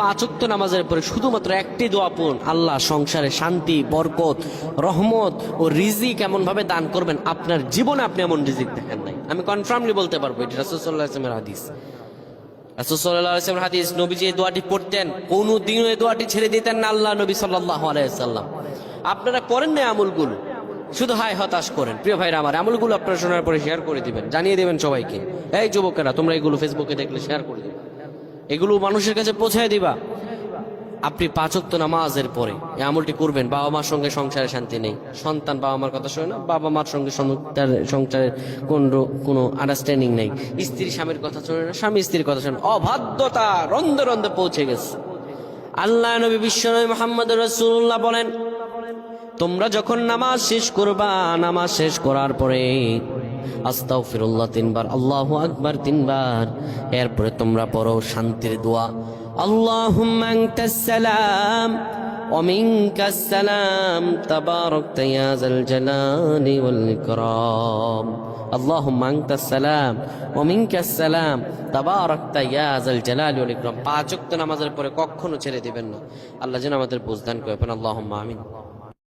পাঁচক্ত নামাজের পরে শুধুমাত্র একটি দোয়া পড়ুন। আল্লাহ সংসারে শান্তি, বরকত, রহমত ও রিজিক এমন ভাবে দান করবেন। আপনার জীবনে আপনি এমন রিজিক দেখেন নাই। আমি কনফার্মলি বলতে পারব, এটা ইসলামের হাদিস। ইসলামের হাদিস এই দোয়াটি পড়তেন কোনো দিনও এই দোয়াটি ছেড়ে দিতেন না আল্লাহ নবী সাল্লাম আপনারা করেন না আমলগুলো? শুধু হায় হতাশ করেন। প্রিয় ভাইরা আমার, আমলগুলো আপনারা শোনার পরে শেয়ার করে দিবেন, জানিয়ে দেবেন সবাইকে। এই যুবকেরা, তোমরা এগুলো ফেসবুকে দেখলে শেয়ার করে দিবে এগুলো মানুষের কাছে পৌঁছায় দিবা। আপনি পাঁচক্ত নামাজের পরে এই আমলটি করবেন, বাবা মার সঙ্গে সংসারে শান্তি নেই। সন্তান বাবা মার কথা শোনে না, বাবা মার সঙ্গে সংসার- সংসারের কোন কোনো আন্ডারস্ট্যান্ডিং নেই। স্ত্রী স্বামীর কথা শোনে না, স্বামী স্ত্রীর কথা শোনে। অবাধ্যতা রন্ধে রন্ধে পৌঁছে গেছে। আল্লাহ নবী বিশ্বনবী মোহাম্মদ রসুল্লাহ বলেন, তোমরা যখন নামাজ শেষ করবা, নামাজ শেষ করার পরে আস্তাগফিরুল্লাহ তিনবার আল্লাহু আকবার তিনবার এরপরে তোমরা পড়ো শান্তির দোয়া আল্লাহুম্মা আনতাস সালাম ومنك السلام تباركت يا ذا الجلال والإكرام اللهم أنت السلام ومنك السلام تباركت يا ذا الجلال والإكرام পাঁচ ওয়াক্ত নামাজের পরে কখনো ছেড়ে দিবেন না আল্লাহ যেন আমাদের বুঝদান করবেন আল্লাহুম্মা আমিন